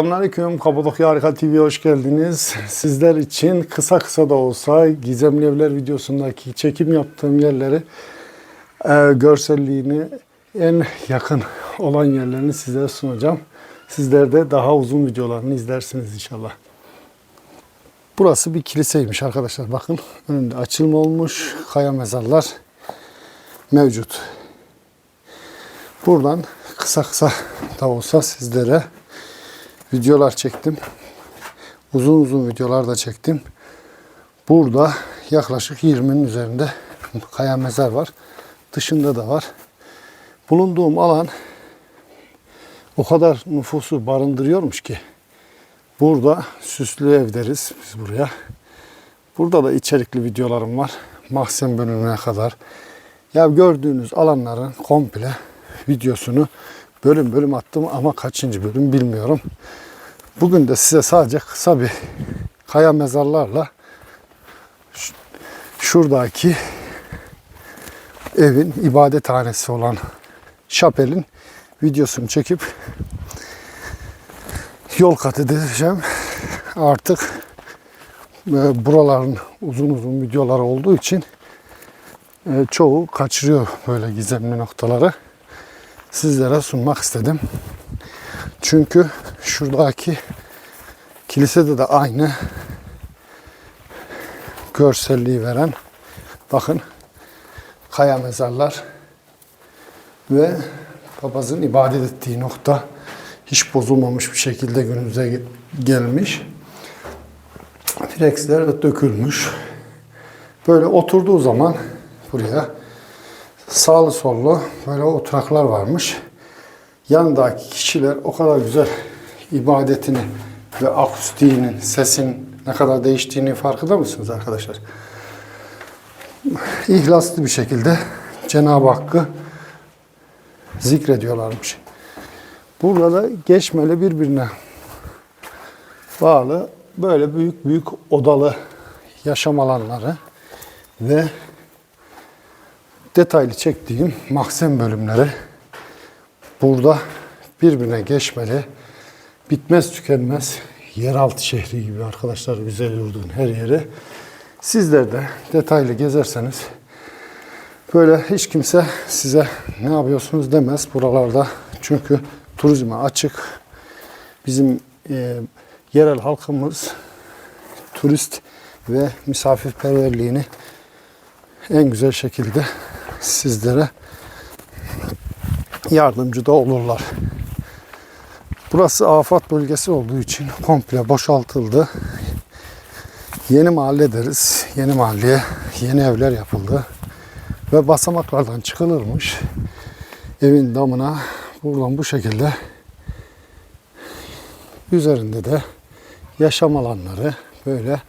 Selamünaleyküm. Kapadokya Harika TV'ye hoş geldiniz. Sizler için kısa kısa da olsa Gizemli Evler videosundaki çekim yaptığım yerleri e, görselliğini en yakın olan yerlerini sizlere sunacağım. Sizler de daha uzun videolarını izlersiniz inşallah. Burası bir kiliseymiş arkadaşlar. Bakın önünde açılma olmuş. Kaya mezarlar mevcut. Buradan kısa kısa da olsa sizlere videolar çektim. Uzun uzun videolar da çektim. Burada yaklaşık 20'nin üzerinde kaya mezar var. Dışında da var. Bulunduğum alan o kadar nüfusu barındırıyormuş ki burada süslü ev deriz biz buraya. Burada da içerikli videolarım var. Mahzen bölümüne kadar. Ya gördüğünüz alanların komple videosunu bölüm bölüm attım ama kaçıncı bölüm bilmiyorum. Bugün de size sadece kısa bir kaya mezarlarla şuradaki evin ibadethanesi olan şapelin videosunu çekip yol kat edeceğim. Artık e, buraların uzun uzun videoları olduğu için e, çoğu kaçırıyor böyle gizemli noktaları sizlere sunmak istedim. Çünkü şuradaki kilisede de aynı görselliği veren bakın kaya mezarlar ve papazın ibadet ettiği nokta hiç bozulmamış bir şekilde günümüze ge- gelmiş. Frexler dökülmüş. Böyle oturduğu zaman buraya sağlı sollu böyle oturaklar varmış. Yanındaki kişiler o kadar güzel ibadetini ve akustiğinin, sesin ne kadar değiştiğini farkında mısınız arkadaşlar? İhlaslı bir şekilde Cenab-ı Hakk'ı zikrediyorlarmış. Burada da geçmeli birbirine bağlı böyle büyük büyük odalı yaşam alanları ve detaylı çektiğim mahzen bölümleri burada birbirine geçmeli. Bitmez tükenmez yeraltı şehri gibi arkadaşlar güzel yurdun her yeri. Sizler de detaylı gezerseniz böyle hiç kimse size ne yapıyorsunuz demez buralarda. Çünkü turizme açık. Bizim e, yerel halkımız turist ve misafirperverliğini en güzel şekilde sizlere yardımcı da olurlar. Burası afat bölgesi olduğu için komple boşaltıldı. Yeni mahalle deriz. Yeni mahalleye yeni evler yapıldı. Ve basamaklardan çıkılırmış. Evin damına buradan bu şekilde üzerinde de yaşam alanları böyle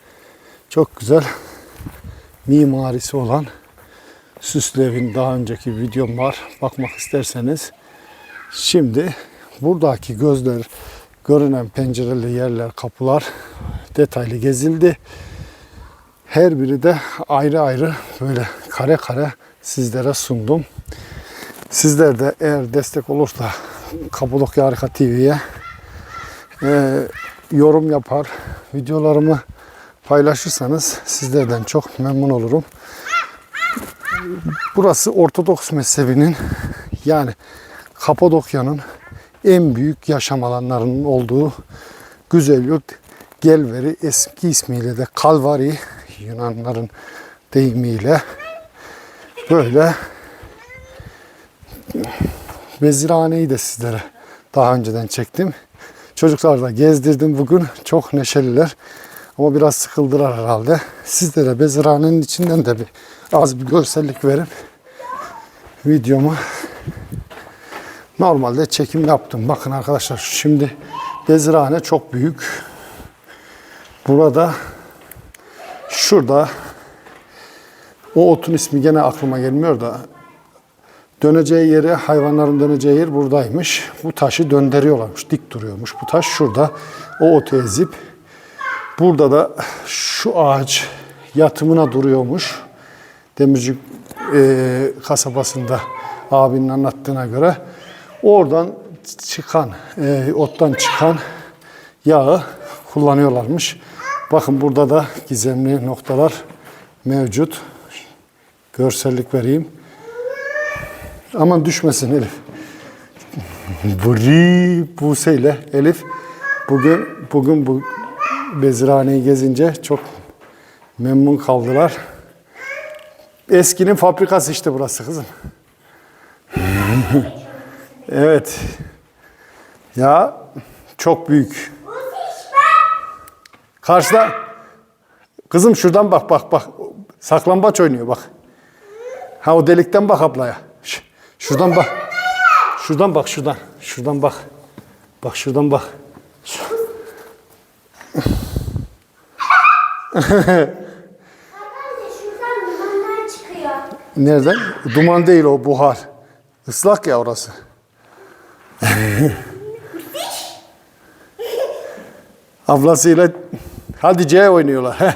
çok güzel mimarisi olan süslü evin daha önceki videom var. Bakmak isterseniz. Şimdi buradaki gözler görünen pencereli yerler, kapılar detaylı gezildi. Her biri de ayrı ayrı böyle kare kare sizlere sundum. Sizler de eğer destek olursa Kapadokya Harika TV'ye e, yorum yapar, videolarımı paylaşırsanız sizlerden çok memnun olurum. Burası Ortodoks mezhebinin yani Kapadokya'nın en büyük yaşam alanlarının olduğu güzel yurt Gelveri eski ismiyle de Kalvari Yunanların deyimiyle böyle veziraneyi de sizlere daha önceden çektim. Çocuklar da gezdirdim bugün. Çok neşeliler. Ama biraz sıkıldılar herhalde. Sizlere beziranenin içinden de bir az bir görsellik verip videomu normalde çekim yaptım. Bakın arkadaşlar şimdi bezirane çok büyük. Burada şurada o otun ismi gene aklıma gelmiyor da döneceği yeri hayvanların döneceği yer buradaymış. Bu taşı döndürüyorlarmış. Dik duruyormuş. Bu taş şurada. O otu ezip Burada da şu ağaç yatımına duruyormuş. Demircik e, kasabasında abinin anlattığına göre. Oradan çıkan, e, ottan çıkan yağı kullanıyorlarmış. Bakın burada da gizemli noktalar mevcut. Görsellik vereyim. Aman düşmesin Elif. Buri Buse ile Elif bugün bugün bu beziraneyi gezince çok memnun kaldılar. Eskinin fabrikası işte burası kızım. evet. Ya çok büyük. Karşıda kızım şuradan bak bak bak. Saklambaç oynuyor bak. Ha o delikten bak ablaya. Şuradan bak. Şuradan bak şuradan. Şuradan bak. Bak şuradan bak. Şuradan dumanlar çıkıyor. Nereden? Duman değil o buhar. Islak ya orası. Ablasıyla hadi C oynuyorlar.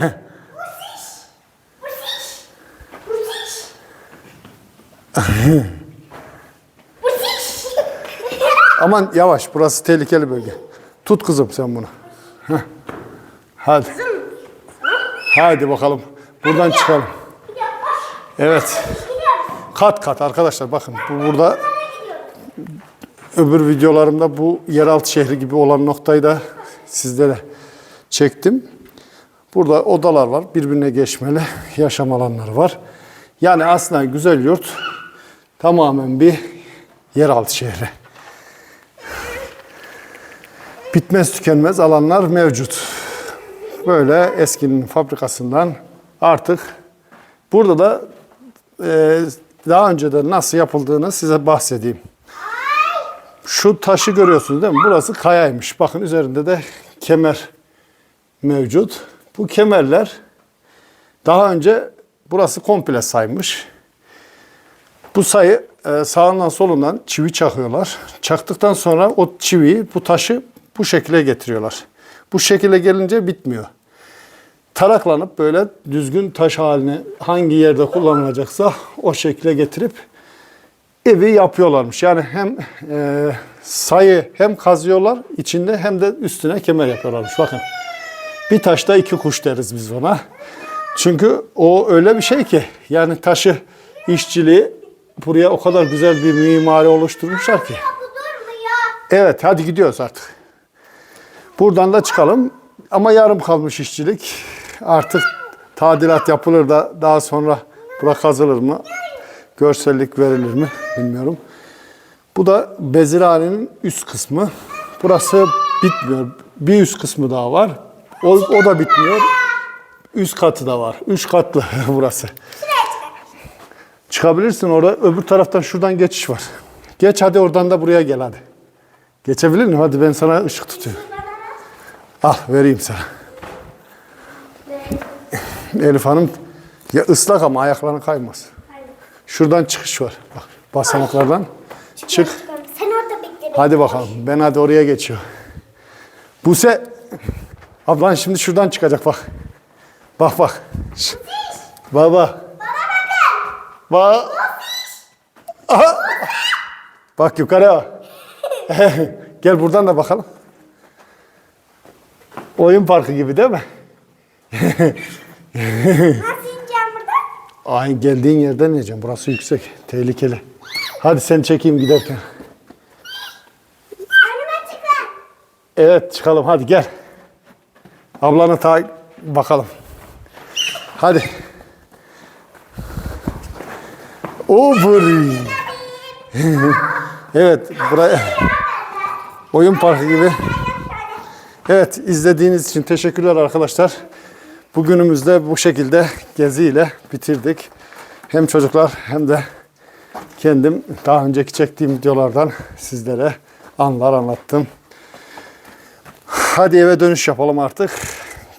Aman yavaş burası tehlikeli bölge. Tut kızım sen bunu. Hadi. Hadi bakalım. Buradan çıkalım. Evet. Kat kat arkadaşlar bakın bu burada öbür videolarımda bu yeraltı şehri gibi olan noktayı da sizlere çektim. Burada odalar var. Birbirine geçmeli yaşam alanları var. Yani aslında güzel yurt tamamen bir yeraltı şehri. Bitmez tükenmez alanlar mevcut. Böyle eskinin fabrikasından artık burada da e, daha önceden nasıl yapıldığını size bahsedeyim. Şu taşı görüyorsunuz değil mi? Burası kayaymış. Bakın üzerinde de kemer mevcut. Bu kemerler daha önce burası komple saymış. Bu sayı e, sağından solundan çivi çakıyorlar. Çaktıktan sonra o çiviyi, bu taşı bu şekilde getiriyorlar. Bu şekilde gelince bitmiyor. Taraklanıp böyle düzgün taş haline hangi yerde kullanılacaksa o şekilde getirip evi yapıyorlarmış. Yani hem e, sayı hem kazıyorlar içinde hem de üstüne kemer yapıyorlarmış. Bakın bir taşta iki kuş deriz biz ona. Çünkü o öyle bir şey ki yani taşı işçiliği buraya o kadar güzel bir mimari oluşturmuşlar ki. Evet hadi gidiyoruz artık. Buradan da çıkalım. Ama yarım kalmış işçilik. Artık tadilat yapılır da daha sonra bura kazılır mı? Görsellik verilir mi? Bilmiyorum. Bu da Bezirane'nin üst kısmı. Burası bitmiyor. Bir üst kısmı daha var. O, o da bitmiyor. Üst katı da var. Üç katlı burası. Çıkabilirsin orada. Öbür taraftan şuradan geçiş var. Geç hadi oradan da buraya gel hadi. Geçebilir miyim? Hadi ben sana ışık tutuyorum. Al vereyim sana. Elif Hanım ya ıslak ama ayakların kaymaz. Şuradan çıkış var. Bak basamaklardan çık. Sen orada bekle. Hadi bakalım. Ben hadi oraya geçiyor. Buse ablan şimdi şuradan çıkacak bak. Bak bak. Şş. Baba. Bak. Aha. Bak yukarı. Gel buradan da bakalım. Oyun parkı gibi değil mi? Nasıl ineceğim buradan? Ay geldiğin yerden ineceğim. Burası yüksek. Tehlikeli. Hadi sen çekeyim giderken. Önüme çık lan. Evet çıkalım hadi gel. Ablanı ta bakalım. Hadi. Over. evet buraya oyun parkı gibi. Evet izlediğiniz için teşekkürler arkadaşlar. Bugünümüzde bu şekilde geziyle bitirdik. Hem çocuklar hem de kendim daha önceki çektiğim videolardan sizlere anlar anlattım. Hadi eve dönüş yapalım artık.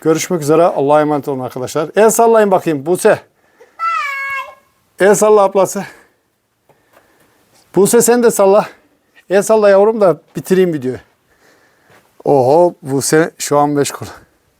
Görüşmek üzere. Allah'a emanet olun arkadaşlar. El sallayın bakayım Buse. El salla ablası. Buse sen de salla. El salla yavrum da bitireyim videoyu. Oho Buse şu an meşgul.